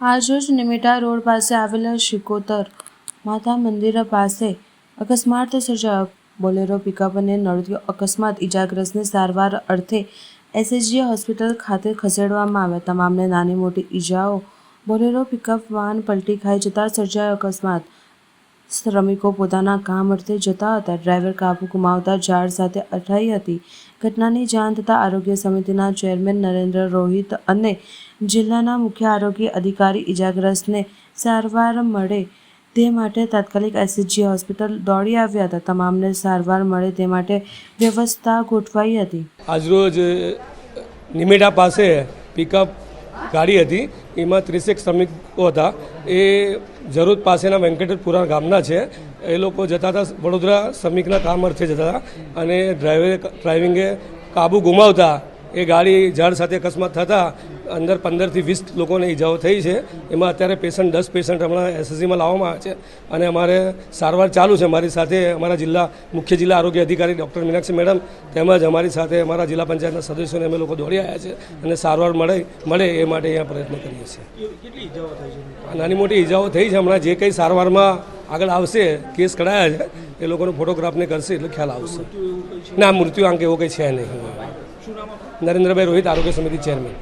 આજરોજ નિમિટા રોડ પાસે આવેલા શિકોતર માતા મંદિર પાસે અકસ્માત સર્જાયો. બોલેરો પિકઅપ અને નડતો અકસ્માત ઇજાગ્રસ્તને સારવાર અર્થે એસએસજી હોસ્પિટલ ખાતે ખસેડવામાં આવ્યા. તમામને નાની મોટી ઈજાઓ. બોલેરો પિકઅપ વાહન પલટી ખાઈ જતાં સર્જાયો અકસ્માત. શ્રમિકો પોતાના કામ અર્થે જતા હતા. ડ્રાઈવર કાબુ ગુમાવતા ઝાડ સાથે અથડાઈ હતી. ઘટનાની જાણ થતાં આરોગ્ય સમિતિના ચેરમેન નરેન્દ્ર રોહિત અને જિલ્લાના મુખ્ય આરોગ્ય અધિકારી ઇજાગ્રસ્તને સારવાર મળે તે માટે તાત્કાલિક એસએચજી હોસ્પિટલ દોડી આવ્યા હતા. તમામને સારવાર મળે તે માટે વ્યવસ્થા ગોઠવાઈ હતી. આજરોજ નિમેડા પાસે પિકઅપ ગાડી હતી. એમાં ત્રીસેક શ્રમિકો હતા. એ જરૂર પાસેના વેંકટેશપુરા ગામના છે. એ લોકો જતા હતા, વડોદરા શ્રમિકના કામ અર્થે જતા હતા અને ડ્રાઈવરે ડ્રાઇવિંગે કાબુ ગુમાવતા. એ ગાડી ઝાડ સાથે અકસ્માત થતાં અંદર પંદરથી વીસ લોકોને ઈજાઓ થઈ છે. એમાં અત્યારે પેશન્ટ દસ પેશન્ટ હમણાં એસએસસીમાં લાવવામાં આવે છે. અને અમારે સારવાર ચાલુ છે. મારી સાથે અમારા જિલ્લા મુખ્ય જિલ્લા આરોગ્ય અધિકારી ડૉક્ટર મીનાક્ષી મેડમ તેમજ અમારી સાથે અમારા જિલ્લા પંચાયતના સદસ્યોને અમે લોકો દોડી આવ્યા છે અને સારવાર મળે મળે એ માટે અહીંયા પ્રયત્ન કરીએ છીએ. નાની મોટી ઈજાઓ થઈ છે હમણાં. જે કંઈ સારવારમાં આગળ આવશે કેસ કઢાયા છે એ લોકોનો ફોટોગ્રાફને કરશે એટલે ખ્યાલ આવશે. ના મૃત્યુ આંક એવો કંઈ છે નહીં. નરેન્દ્રભાઈ રોહિત આરોગ્ય સમિતિ ચેરમેન